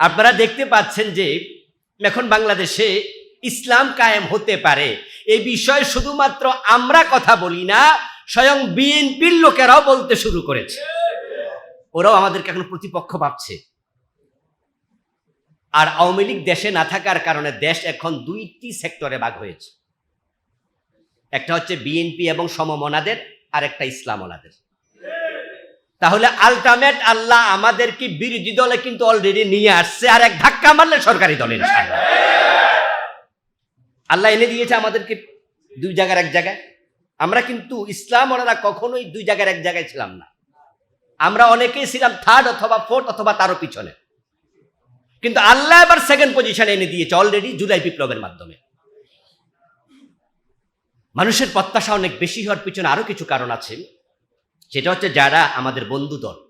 আপনারা দেখতে পাচ্ছেন যে এখন বাংলাদেশে ইসলাম কায়েম হতে পারে। এই বিষয়ে শুধুমাত্র আমরা কথা বলি না, স্বয়ং বিএনপির লোকেরাও বলতে শুরু করেছে। ওরাও আমাদেরকে এখন প্রতিপক্ষ ভাবছে। আর আওয়ামী লীগ দেশে না থাকার কারণে দেশ এখন দুইটি সেক্টরে ভাগ হয়েছে। একটা হচ্ছে বিএনপি এবং সমমনাদের আর একটা ইসলামওয়ালাদের। তাহলে আলটিমেট আল্লাহ আমাদেরকে বিরোধী দলে কিন্তু অলরেডি নিয়ে আসছে আর এক ধাক্কা মারলে সরকারি দলে। আল্লাহ এনে দিয়েছে আমাদেরকে দুই জায়গার এক জায়গায়। আমরা কিন্তু ইসলাম ওনারা কখনোই দুই জায়গার এক জায়গায় ছিলাম না। আমরা অনেকেই ছিলাম থার্ড অথবা ফোর্থ অথবা তারও পিছনে। কিন্তু আল্লাহ এবার সেকেন্ড পজিশনে এনে দিয়েছে অলরেডি জুলাই বিপ্লবের মাধ্যমে। মানুষের প্রত্যাশা অনেক বেশি হওয়ার পিছনে আরও কিছু কারণ আছে। সেটা হচ্ছে যারা আমাদের বন্ধু দল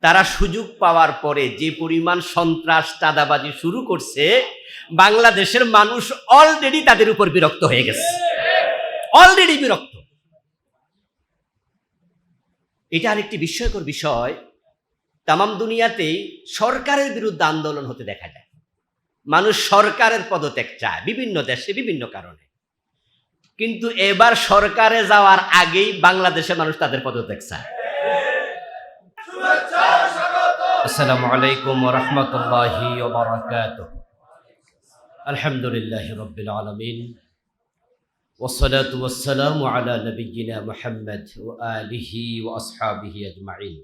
তারা সুযোগ পাওয়ার পরে যে পরিমাণ সন্ত্রাস, চাঁদাবাজি শুরু করছে, বাংলাদেশের মানুষ অলরেডি তাদের উপর বিরক্ত হয়ে গেছে। অলরেডি বিরক্ত। এটা আরেকটি বিস্ময়কর বিষয়। তামাম দুনিয়াতেই সরকারের বিরুদ্ধে আন্দোলন হতে দেখা যায়। মানুষ সরকারের পদত্যাগ চায় বিভিন্ন দেশে বিভিন্ন কারণে। কিন্তু এবার সরকারে যাওয়ার আগেই বাংলাদেশের মানুষ তাদের পদত্যাগ চায় আসসালামু আলাইকুম রহমতুল্লাহি আলহামদুলিল্লাহ রবিল আলমিন والصلاة والسلام على نبينا محمد وآله وأصحابه أجمعين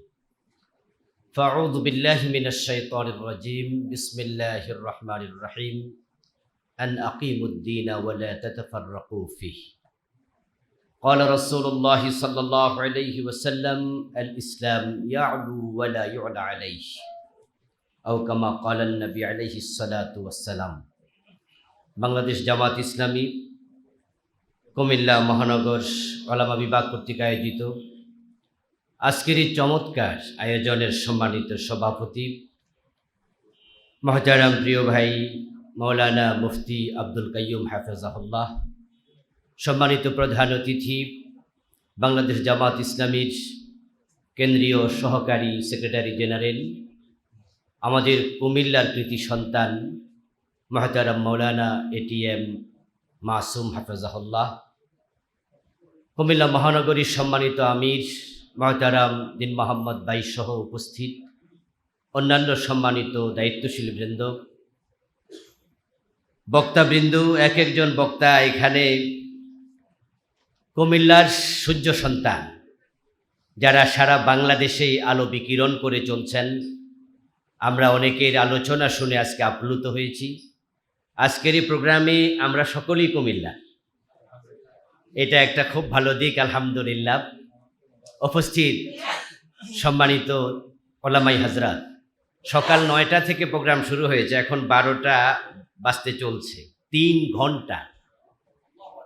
فأعوذ بالله من الشيطان الرجيم بسم الله الرحمن الرحيم أن أقيموا الدين ولا تتفرقوا فيه قال رسول الله صلى الله عليه وسلم الإسلام يعلو ولا يعلى عليه أو كما قال النبي عليه الصلاة والسلام বাংলাদেশ জামাত ইসলামী কুমিল্লা মহানগর ওলামা বিভাগ কর্তৃক আয়োজিত আজকের এই চমৎকার আয়োজনের সম্মানিত সভাপতি মহতারাম প্রিয় ভাই মৌলানা মুফতি আব্দুল কাইয়ুম হাফেজাহুল্লাহ, সম্মানিত প্রধান অতিথি, বাংলাদেশ জামাত ইসলামীর কেন্দ্রীয় সহকারী সেক্রেটারি জেনারেল, আমাদের কুমিল্লার কৃতি সন্তান মহতারাম মৌলানা এটিএম মাসুম হাফেজাহুল্লাহ, কুমিল্লা মহানগরীর সম্মানিত আমির মহতারাম দিন মোহাম্মদ বাই সহ উপস্থিত অন্যান্য সম্মানিত দায়িত্বশীল বৃন্দ বক্তাবৃন্দ, এক একজন বক্তা এখানে কুমিল্লার সূর্য সন্তান, যারা সারা বাংলাদেশেই আলো বিকিরণ করে চলছেন। আমরা অনেকের আলোচনা শুনে আজকে আপ্লুত হয়েছি। আজকের এই প্রোগ্রামে আমরা সকলেই কুমিল্লা। এটা একটা খুব ভালো দিক, আলহামদুলিল্লাহ। উপস্থিত সম্মানিত ওলামাই হাজরাত, সকাল নয়টা থেকে প্রোগ্রাম শুরু হয়েছে, এখন বারোটা বাজতে চলছে, তিন ঘণ্টা।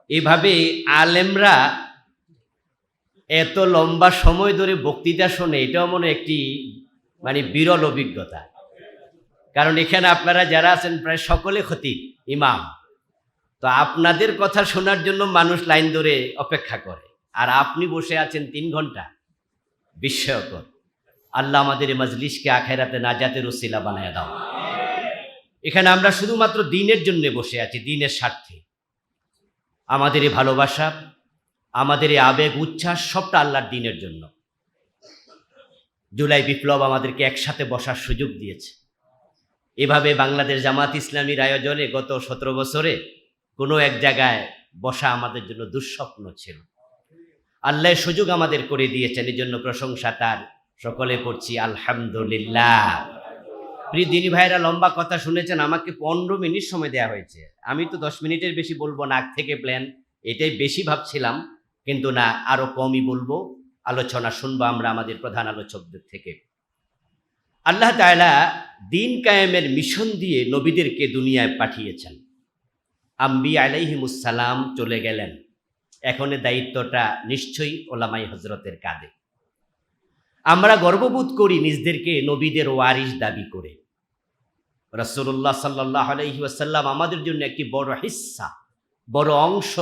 এভাবে আলেমরা এত লম্বা সময় ধরে বক্তৃতা শোনে, এটাও মনে একটি মানে বিরল অভিজ্ঞতা। কারণ এখানে আপনারা যারা আছেন, প্রায় সকলে ক্ষতি, ইমাম। তো আপনাদের কথা শোনার জন্য মানুষ লাইন ধরে অপেক্ষা করে। আর আপনি বসে আছেন তিন ঘণ্টা, বিস্ময়কর। আল্লাহ আমাদের এই মজলিসকে আখেরাতে নাজাতের ওসিলা বানায় দাও। এখানে আমরা শুধুমাত্র দিনের জন্য বসে আছি, দিনের স্বার্থে। আমাদের এই ভালোবাসা, আমাদের এই আবেগ, উচ্ছ্বাস সবটা আল্লাহর দিনের জন্য। জুলাই বিপ্লব আমাদেরকে একসাথে বসার সুযোগ দিয়েছে। এভাবে বাংলাদেশ জামাত ইসলামীর আয়োজনে গত সতেরো বছরে কোনো এক জায়গায় বসা আমাদের জন্য দুঃস্বপ্ন ছিল। আল্লাহ সুযোগ আমাদের করে দিয়েছেন এই জন্য প্রশংসা তার। সকলে পড়ছি, আলহামদুলিল্লাহ। প্রিয় দিনী ভাইরা লম্বা কথা শুনেছেন, আমাকে পনেরো মিনিট সময় দেওয়া হয়েছে। আমি তো দশ মিনিটের বেশি বলব না থেকে প্ল্যান এটাই বেশি ভাবছিলাম, কিন্তু না, আরও কমই বলব। আলোচনা শুনব আমরা আমাদের প্রধান আলোচকদের থেকে। আল্লাহ তাআলা দিন কায়েমের মিশন দিয়ে নবীদেরকে দুনিয়ায় পাঠিয়েছেন। আম্বি আলাইহিমুসালাম চলে গেলেন। এখন দায়িত্বটা নিশ্চয়ই ওলামাই হজরতের কাঁধে। আমরা গর্ববোধ করি নিজদেরকে নবীদের ওয়ারিস দাবি করে। রসুল্লাহ সাল্লাহ আলহি আসাল্লাম আমাদের জন্য একটি বড় হিস্সা বড় অংশ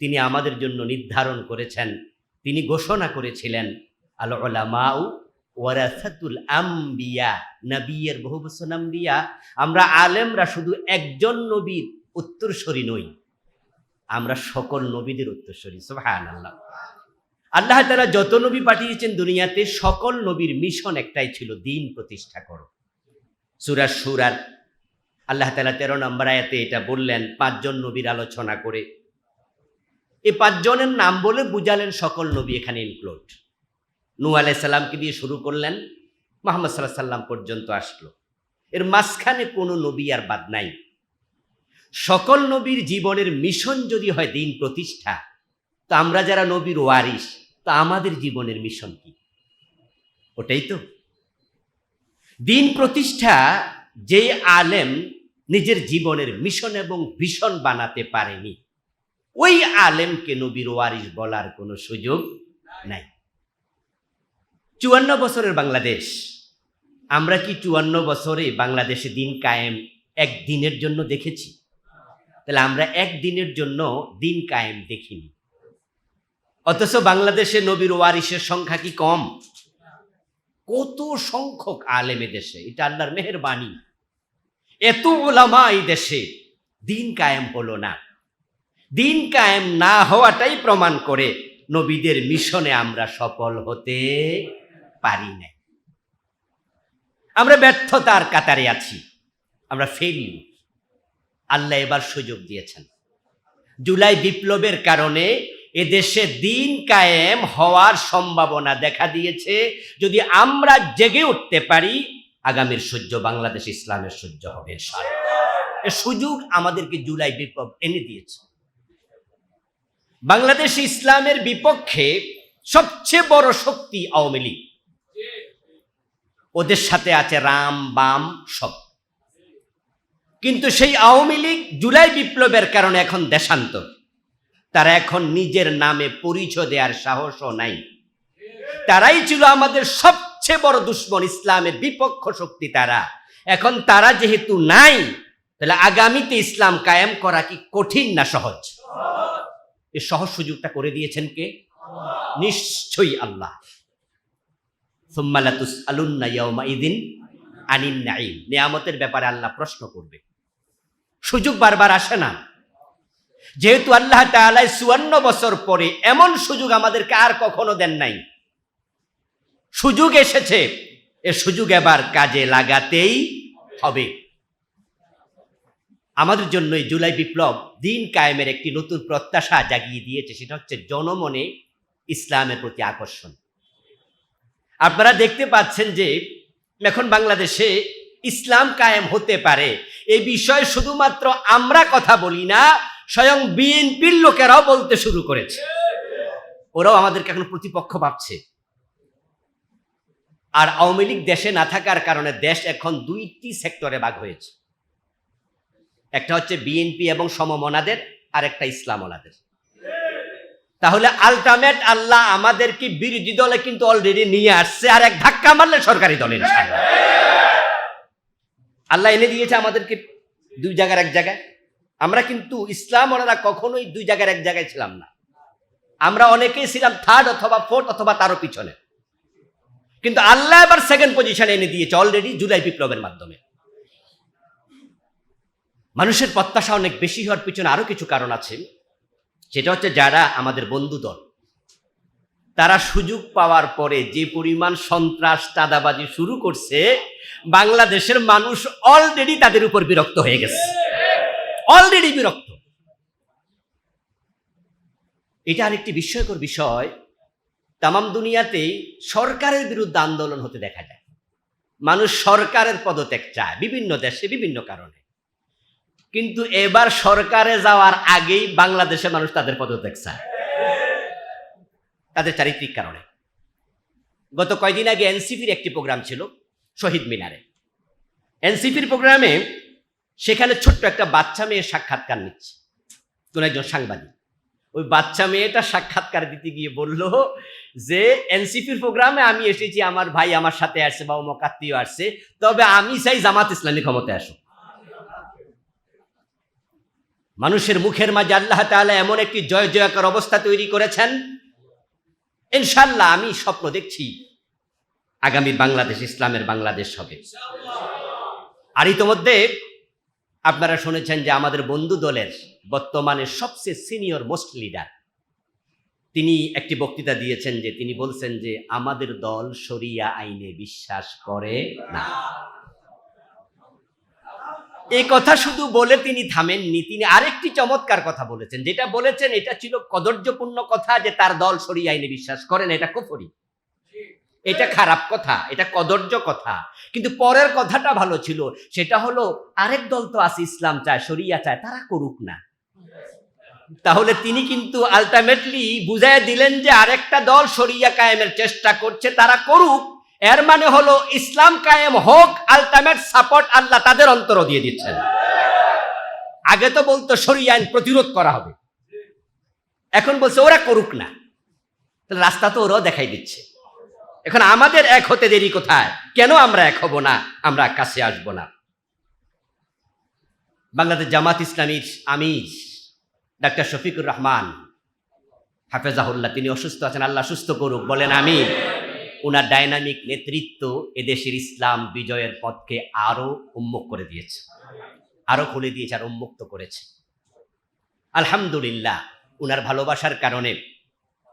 তিনি আমাদের জন্য নির্ধারণ করেছেন। তিনি ঘোষণা করেছিলেন, আল ওলামাউ ওয়ারাসাতুল আম্বিয়া নবিয়ের বহু বছর আম্বিয়া। আমরা আলেমরা শুধু একজন নবীর উত্তরসরি নই, আমরা সকল নবীদের উত্তরসরি সুবহান আল্লাহ আল্লাহ তারা যত নবী পাঠিয়েছেন দুনিয়াতে সকল নবীর মিশন একটাই ছিল, দিন প্রতিষ্ঠা করো। সুরার সুরার আল্লাহ তালা তেরো নম্বর আয়াতে এটা বললেন, পাঁচজন নবীর আলোচনা করে। এই পাঁচজনের নাম বলে বুঝালেন সকল নবী এখানে ইনক্লুড নু আলাইসাল্লামকে দিয়ে শুরু করলেন, মোহাম্মদ সাল্লাহ সাল্লাম পর্যন্ত আসলো। এর মাঝখানে কোনো নবী আর বাদ নাই। সকল নবীর জীবনের মিশন যদি হয় দিন প্রতিষ্ঠা, তো আমরা যারা নবীর ওয়ারিস তা আমাদের জীবনের মিশন কি? ওটাই তো। দিন প্রতিষ্ঠা যে আলেম নিজের জীবনের মিশন এবং ভীষণ বানাতে পারেনি। ওই আলেমকে নবীর ওয়ারিস বলার কোনো সুযোগ নাই। চুয়ান্ন বছরের বাংলাদেশ। আমরা কি চুয়ান্ন বছরে বাংলাদেশে দিন কায়েম একদিনের জন্য দেখেছি? তাহলে আমরা একদিনের জন্য দিন কায়েম দেখিনি। অথচ বাংলাদেশে নবীর ওয়ারিসের সংখ্যা কি কম? কত সংখ্যক আলেম দেশে, এটা আল্লাহর মেহরবানি। এত ওলামা এই দেশে দিন কায়েম হলো না। দিন কায়েম না হওয়াটাই প্রমাণ করে নবীদের মিশনে আমরা সফল হতে পারি না আমরা ব্যর্থতার কাতারে আছি, আমরা ফেলি আল্লাহ এবার সুযোগ দিয়েছেন। জুলাই বিপ্লবের কারণে এদেশে দিন কায়েম হওয়ার সম্ভাবনা দেখা দিয়েছে। যদি আমরা জেগে উঠতে পারি, আগামীর সূর্য বাংলাদেশ ইসলামের সূর্য হবে সুযোগ আমাদেরকে জুলাই বিপ্লব এনে দিয়েছে। বাংলাদেশ ইসলামের বিপক্ষে সবচেয়ে বড় শক্তি আওয়ামী লীগ। ওদের সাথে আছে রাম, বাম, সব। কিন্তু সেই আওয়ামী লীগ জুলাই বিপ্লবের কারণে এখন দেশান্তর। তারা এখন নিজের নামে পরিচয় দেওয়ার সাহসও নাই। তারাই ছিল আমাদের সবচেয়ে বড় দুশ্মন, ইসলামের বিপক্ষ শক্তি তারা। এখন তারা যেহেতু নাই, তাহলে আগামীতে ইসলাম কায়েম করা কি কঠিন না সহজ? এই সহজ সুযোগটা করে দিয়েছেন কে? নিশ্চয়ই আল্লাহ। ইদিন নিয়ামতের ব্যাপারে আল্লাহ প্রশ্ন করবে। সুযোগ বারবার আসে না। যেহেতু আল্লাহ তাআলা চুয়ান্ন বছর পরে এমন সুযোগ আমাদেরকে আর কখনো দেন নাই। সুযোগ এসেছে, এ সুযোগ এবার কাজে লাগাতেই হবে। আমাদের জন্য এই জুলাই বিপ্লব দিন কায়েমের একটি নতুন প্রত্যাশা জাগিয়ে দিয়েছে, সেটা হচ্ছে জনমনে ইসলামের প্রতি আকর্ষণ। আপনারা দেখতে পাচ্ছেন যে এখন বাংলাদেশে ইসলাম কায়েম হতে পারে। এই বিষয়ে শুধুমাত্র আমরা কথা বলি না স্বয়ং বিএনপির লোকেরাও বলতে শুরু করেছে। ওরাও আমাদেরকে এখন প্রতিপক্ষ ভাবছে। আর আওয়ামী লীগ দেশে না থাকার কারণে দেশ এখন দুইটি সেক্টরে ভাগ হয়েছে। একটা হচ্ছে বিএনপি এবং সমমনাদের আর একটা ইসলামওয়ালাদের। তাহলে আলটিমেট আল্লাহ আমাদেরকে বিরোধী দলে কিন্তু অলরেডি নিয়ে আসছে আর এক ধাক্কা মারলে সরকারি দলের আল্লাহ এনে দিয়েছে আমাদেরকে দুই জায়গার এক জায়গায়। আমরা কিন্তু ইসলাম ওনারা কখনোই দুই জায়গার এক জায়গায় ছিলাম না। আমরা অনেকেই ছিলাম থার্ড অথবা ফোর্থ অথবা তারও পিছনে। কিন্তু আল্লাহ এবার সেকেন্ড পজিশনে এনে দিয়েছে অলরেডি জুলাই বিপ্লবের মাধ্যমে। মানুষের প্রত্যাশা অনেক বেশি হওয়ার পিছনে আরও কিছু কারণ আছে। সেটা হচ্ছে যারা আমাদের বন্ধু দল তারা সুযোগ পাওয়ার পরে যে পরিমাণ সন্ত্রাস, চাঁদাবাজি শুরু করছে, বাংলাদেশের মানুষ অলরেডি তাদের উপর বিরক্ত হয়ে গেছে। অলরেডি বিরক্ত। এটা আরেকটি বিস্ময়কর বিষয়। তামাম দুনিয়াতেই সরকারের বিরুদ্ধে আন্দোলন হতে দেখা যায়। মানুষ সরকারের পদত্যাগ চায়, বিভিন্ন দেশে বিভিন্ন কারণে। কিন্তু এবার সরকারে যাওয়ার আগেই বাংলাদেশে মানুষ তাদের পদত্যাগ চায়। তাদের চারিত্রিক কারণে। গত কয়দিন আগে এনসিপির একটি প্রোগ্রাম ছিল, শহীদ মিনারে। এনসিপির প্রোগ্রামে সেখানে ছোট্ট একটা বাচ্চা মেয়ে সাক্ষাৎকার নিচ্ছে। কোন একজন সাংবাদিক। ওই বাচ্চা মেয়েটা সাক্ষাৎকার দিতে গিয়ে বলল যে, এনসিপির প্রোগ্রামে আমি এসেছি, আমার ভাই আমার সাথে আসছে বা মকাত্মীয় আসছে তবে আমি চাই জামাত ইসলামী ক্ষমতায় আসুক। মানুষের মুখের মাঝে আল্লাহ তাআলা এমন একটি জয় জয়কার অবস্থা তৈরি করেছেন ইনশাল্লাহ আমি স্বপ্ন দেখছি আগামী বাংলাদেশ, ইসলামের বাংলাদেশ হবে। আর ইতোমধ্যে আপনারা শুনেছেন যে আমাদের বন্ধু দলের বর্তমানে সবচেয়ে সিনিয়র মোস্ট লিডার। তিনি একটি বক্তৃতা দিয়েছেন যে তিনি বলছেন যে আমাদের দল সরিয়া আইনে বিশ্বাস করে না। এই কথা শুধু বলে তিনি থামেননি, তিনি আরেকটি চমৎকার কথা বলেছেন। যেটা বলেছেন, এটা ছিল কদর্যপূর্ণ কথা যে তার দল শরিয়া আইনে বিশ্বাস করেন এটা কুফরি। এটা খারাপ কথা, এটা কদর্য কথা। কিন্তু পরের কথাটা ভালো ছিল, সেটা হলো, আরেক দল তো আছে, ইসলাম চায় সরিয়া চায়, তারা করুক না। তাহলে তিনি কিন্তু আলটিমেটলি বুঝাই দিলেন যে আরেকটা দল সরিয়া কায়েমের চেষ্টা করছে, তারা করুক। এর মানে হলো, ইসলাম কায়েম হোক আলটিমেট সাপোর্ট আল্লাহ তাদের অন্তর দিয়ে দিচ্ছেন। আগে তো বলতো, শরিয়া আইন প্রতিরোধ করা হবে। এখন বলছে, ওরা করুক না। রাস্তা তো ওরাও দেখাই দিচ্ছে। এখন আমাদের এক হতে দেরি কোথায়? কেন আমরা এক হব না? আমরা কাছে আসব না। বাংলাদেশ জামাত ইসলামীর আমির ডাক্তার শফিকুর রহমান, হাফেজাহুল্লাহ, তিনি অসুস্থ আছেন। আল্লাহ সুস্থ করুক, বলেন আমি ওনার ডাইনামিক নেতৃত্ব এদেশের ইসলাম বিজয়ের পথকে আরও উন্মুখ করে দিয়েছে। আরও খুলে দিয়েছে আর উন্মুক্ত করেছে। আলহামদুলিল্লাহ, উনার ভালোবাসার কারণে,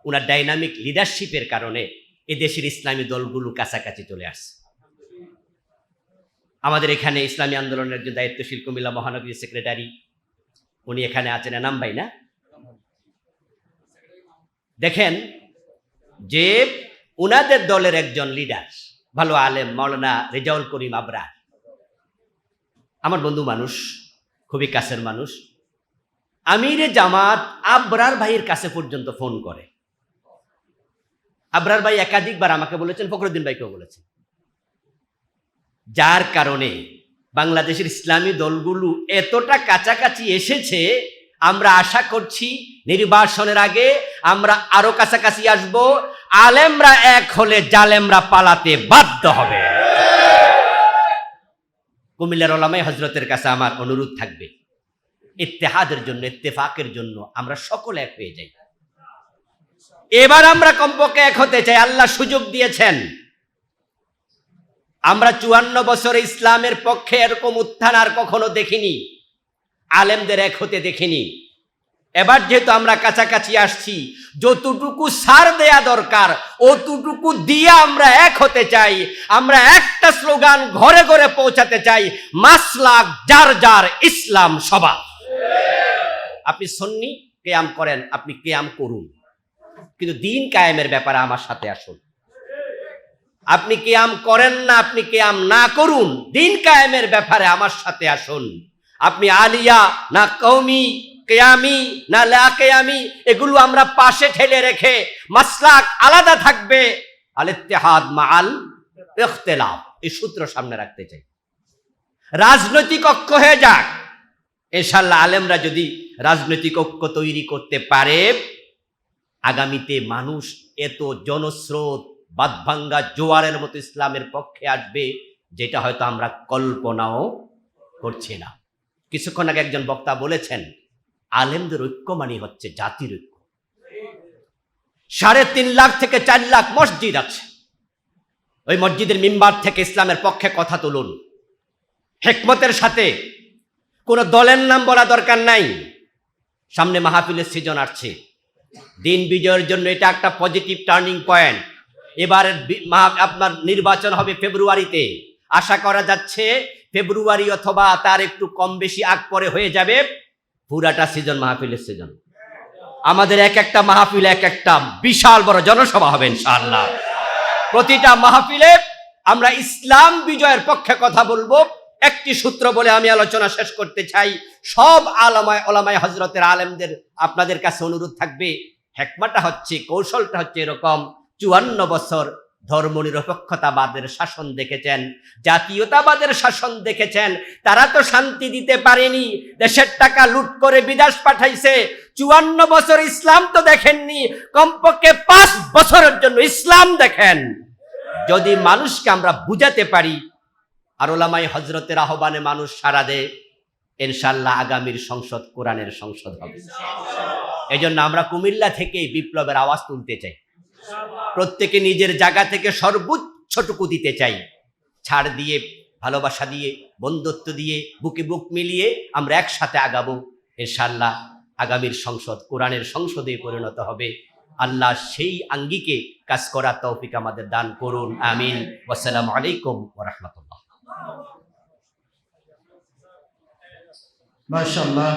উনার ডাইনামিক লিডারশিপের কারণে এদেশের ইসলামী দলগুলো কাছাকাছি চলে আসছে। আমাদের এখানে ইসলামী আন্দোলনের একজন দায়িত্বশীল কুমিল্লা মহানগরী সেক্রেটারি, উনি এখানে আছেন, এনাম ভাই না? দেখেন, যে উনাদের দলের একজন লিডার ভালো আলেম, মাওলানা রেজাউল করিম আবরা আমার বন্ধু মানুষ, খুবই কাছের মানুষ। আমিরে জামাত আবরার ভাইয়ের কাছে পর্যন্ত ফোন করে। আবরার ভাই একাধিকবার আমাকে বলেছেন, ফখরুদ্দিন ভাইকেও বলেছেন। যার কারণে বাংলাদেশের ইসলামী দলগুলো এতটা কাছাকাছি এসেছে, আমরা আশা করছি নির্বাচনের আগে আমরা আরও কাছাকাছি আসব। আলেমরা এক হলে জালেমরা পালাতে বাধ্য হবে। কুমিল্লার ওলামাই হজরতের কাছে আমার অনুরোধ থাকবে, ইত্তেহাদের জন্য, ইত্তেফাকের জন্য আমরা সকলে এক হয়ে যাই। এবার আমরা কমপক্ষে এক হতে চাই, আল্লাহ সুযোগ দিয়েছেন। আমরা চুয়ান্ন বছরে ইসলামের পক্ষে এরকম উত্থান আর কখনো দেখিনি, আলেমদের এক হতে দেখিনি। এবার যেহেতু আমরা কাছাকাছি আসছি, যতটুকু সার দেয়া দরকার, অতটুকু দিয়ে আমরা এক হতে চাই, আমরা একটা স্লোগান ঘরে ঘরে পৌঁছাতে চাই, মাসলাক যার যার ইসলাম সভা আপনি সন্নি কেয়াম করেন, আপনি কেয়াম করুন। কিন্তু দিন কায়েমের ব্যাপারে আমার সাথে আসুন। আপনি কেয়াম করেন না, আপনি কেয়াম না করুন, দিন কায়েমের ব্যাপারে আমার সাথে আসুন। আপনি আলিয়া, না কৌমি কেয়ামি, না কেয়ামি, এগুলো আমরা পাশে ঠেলে রেখে মাসলাক আলাদা থাকবে। আল ইত্তেহাদ মাল ইখতিলাফ, এই সূত্র সামনে রাখতে চাই। রাজনৈতিক ঐক্য হয়ে যাক। ইনশাল্লাহ আলেমরা যদি রাজনৈতিক ঐক্য তৈরি করতে পারে আগামীতে মানুষ এত জনস্রোত বাদভাঙ্গা জোয়ারের মতো ইসলামের পক্ষে আসবে, যেটা হয়তো আমরা কল্পনাও করছি না। কিছুক্ষণ আগে একজন বক্তা বলেছেন, আলেমদের ঐক্য মানে হচ্ছে জাতির ঐক্য। সাড়ে তিন লাখ থেকে চার লাখ মসজিদ আছে। ওই মসজিদের মিম্বার থেকে ইসলামের পক্ষে কথা তুলুন। হেকমতের সাথে কোনো দলের নাম বলা দরকার নাই। সামনে মাহফিলের সিজন আসছে। দিন বিজয়ের জন্য এটা একটা পজিটিভ টার্নিং পয়েন্ট এবারের আপনার নির্বাচন হবে ফেব্রুয়ারিতে। আশা করা যাচ্ছে ফেব্রুয়ারি অথবা তার একটু কম বেশি আগ পরে হয়ে যাবে পুরাটা সিজন মাহফিলের সিজন আমাদের এক একটা মাহফিল, এক একটা বিশাল বড় জনসভা হবে ইনশাআল্লাহ। প্রতিটা মাহফিলে আমরা ইসলাম বিজয়ের পক্ষে কথা বলব। একটি সূত্র বলে আমি আলোচনা শেষ করতে চাই। সব আলমায় ওলামায় হজরতের আলেমদের আপনাদের কাছে অনুরোধ থাকবে হেকমাটা হচ্ছে, কৌশলটা হচ্ছে এরকম। চুয়ান্ন বছর ধর্মনিরপেক্ষতাবাদের শাসন দেখেছেন, জাতীয়তাবাদের শাসন দেখেছেন। তারা তো শান্তি দিতে পারেনি, দেশের টাকা লুট করে বিদেশ পাঠাইছে। চুয়ান্ন বছর ইসলাম তো দেখেননি, কমপক্ষে পাঁচ বছরের জন্য ইসলাম দেখেন। যদি মানুষকে আমরা বুঝাতে পারি, আর ওলামাই হজরতের আহ্বানে মানুষ সারা দেয় ইনশাল্লাহ আগামীর সংসদ, কোরআনের সংসদ হবে। এই জন্য আমরা কুমিল্লা থেকে বিপ্লবের আওয়াজ তুলতে চাই। প্রত্যেকে নিজের জায়গা থেকে সর্বোচ্চটুকু দিতে চাই। ছাড় দিয়ে, ভালোবাসা দিয়ে, বন্ধুত্ব দিয়ে, বুকে বুক মিলিয়ে আমরা একসাথে আগাবো। ইনশাল্লাহ আগামীর সংসদ কোরআনের সংসদে পরিণত হবে। আল্লাহ সেই আঙ্গিকে কাজ করার তৌফিক আমাদের দান করুন। আমিন। ওয়াসালামু আলাইকুম ওরহমতুল্লাহ। মাশাআল্লাহ।